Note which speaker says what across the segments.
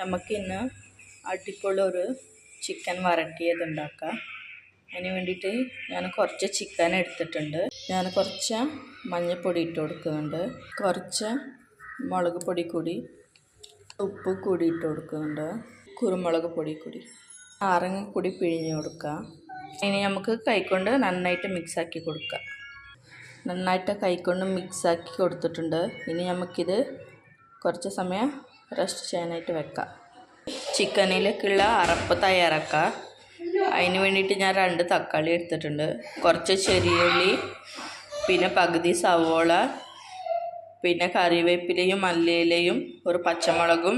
Speaker 1: നമുക്കിന്ന് അടിപൊളി ചിക്കൻ വരട്ടിയത് ഉണ്ടാക്കാം അതിന് വേണ്ടിയിട്ട് ഞാൻ കുറച്ച് ചിക്കൻ എടുത്തിട്ടുണ്ട്. ഞാൻ കുറച്ച് മഞ്ഞൾപ്പൊടി ഇട്ട് കൊടുക്കുന്നുണ്ട്. കുറച്ച് മുളക് പൊടി കൂടി ഉപ്പ് കൂടി ഇട്ട് കൊടുക്കുന്നുണ്ട്. കുരുമുളക് പൊടി കൂടി. നാരങ്ങ കൂടി പിഴിഞ്ഞ് കൊടുക്കുക ഇനി നമുക്ക് കൈക്കൊണ്ട് നന്നായിട്ട് മിക്സാക്കി കൊടുക്കാം. നന്നായിട്ട് കൈക്കൊണ്ട് മിക്സാക്കി കൊടുത്തിട്ടുണ്ട്. ഇനി നമുക്കിത് കുറച്ച് സമയം റെസ്റ്റ് ചെയ്യാനായിട്ട് വെക്കാം. ചിക്കനിലേക്കുള്ള അറപ്പ് തയ്യാറാക്കാം. അതിന് വേണ്ടിയിട്ട് ഞാൻ രണ്ട് തക്കാളി എടുത്തിട്ടുണ്ട്. കുറച്ച് ചെറിയുള്ളി പിന്നെ പകുതി സവോള പിന്നെ കറിവേപ്പിലയും മല്ലിയിലയും ഒരു പച്ചമുളകും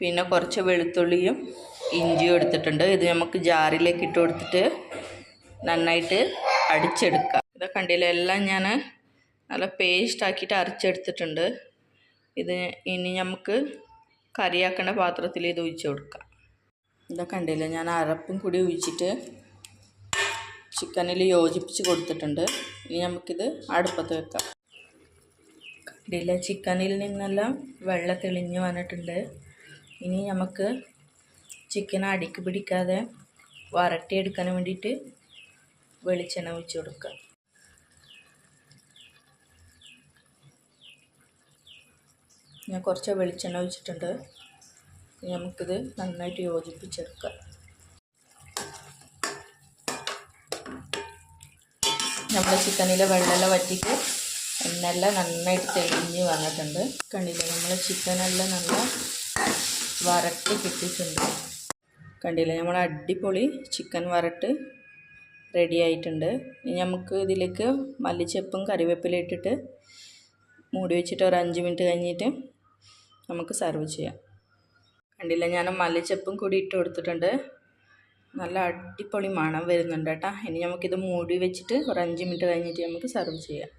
Speaker 1: പിന്നെ കുറച്ച് വെളുത്തുള്ളിയും ഇഞ്ചിയും എടുത്തിട്ടുണ്ട്. ഇത് നമുക്ക് ജാറിലേക്ക് ഇട്ട് കൊടുത്തിട്ട് നന്നായിട്ട് അടിച്ചെടുക്കാം. ഇതൊക്കെ കണ്ടില്ല എല്ലാം ഞാൻ നല്ല പേസ്റ്റ് ആക്കിയിട്ട് അരച്ചെടുത്തിട്ടുണ്ട്. ഇത് ഇനി നമുക്ക് കറിയാക്കേണ്ട പാത്രത്തിൽ ഇത് ഒഴിച്ച് കൊടുക്കാം. ഇതൊക്കെ കണ്ടില്ല ഞാൻ അരപ്പും കൂടി ഒഴിച്ചിട്ട് ചിക്കനിൽ യോജിപ്പിച്ച് കൊടുത്തിട്ടുണ്ട്. ഇനി നമുക്കിത് അടുപ്പത്ത് വെക്കാം. കണ്ടില്ല ചിക്കനിൽ നിന്നെല്ലാം വെള്ളം തെളിഞ്ഞ് വന്നിട്ടുണ്ട്. ഇനി നമുക്ക് ചിക്കൻ അടിക്ക് പിടിക്കാതെ വരട്ടിയെടുക്കാൻ വേണ്ടിയിട്ട് വെളിച്ചെണ്ണ ഒഴിച്ച് കൊടുക്കുക ഞാൻ കുറച്ച് വെളിച്ചെണ്ണ ഒഴിച്ചിട്ടുണ്ട്. നമുക്കിത് നന്നായിട്ട് യോജിപ്പിച്ചെടുക്കാം. നമ്മുടെ ചിക്കനിലെ വെള്ളമെല്ലാം വറ്റിക്ക് എണ്ണെല്ലാം നന്നായിട്ട് തെളിഞ്ഞ് വന്നിട്ടുണ്ട്. കണ്ടില്ലേ? നമ്മളെ ചിക്കനെല്ലാം നല്ല വരട്ട് കിട്ടിയിട്ടുണ്ട്. കണ്ടില്ലേ? നമ്മൾ അടിപൊളി ചിക്കൻ വരട്ട് റെഡി ആയിട്ടുണ്ട്. ഇനി നമുക്ക് ഇതിലേക്ക് മല്ലിച്ചപ്പും കറിവേപ്പില ഇട്ടിട്ട് മൂടി വെച്ചിട്ട് ഒരു അഞ്ച് മിനിറ്റ് കഴിഞ്ഞിട്ട് നമുക്ക് സെർവ് ചെയ്യാം. കണ്ടില്ല? ഞാൻ മല്ലിച്ചപ്പും കൂടി ഇട്ട് കൊടുത്തിട്ടുണ്ട്. നല്ല അടിപൊളി മണം വരുന്നുണ്ട് കേട്ടോ. ഇനി നമുക്കിത് മൂടി വെച്ചിട്ട് ഒരു അഞ്ച് മിനിറ്റ് കഴിഞ്ഞിട്ട് നമുക്ക് സെർവ് ചെയ്യാം.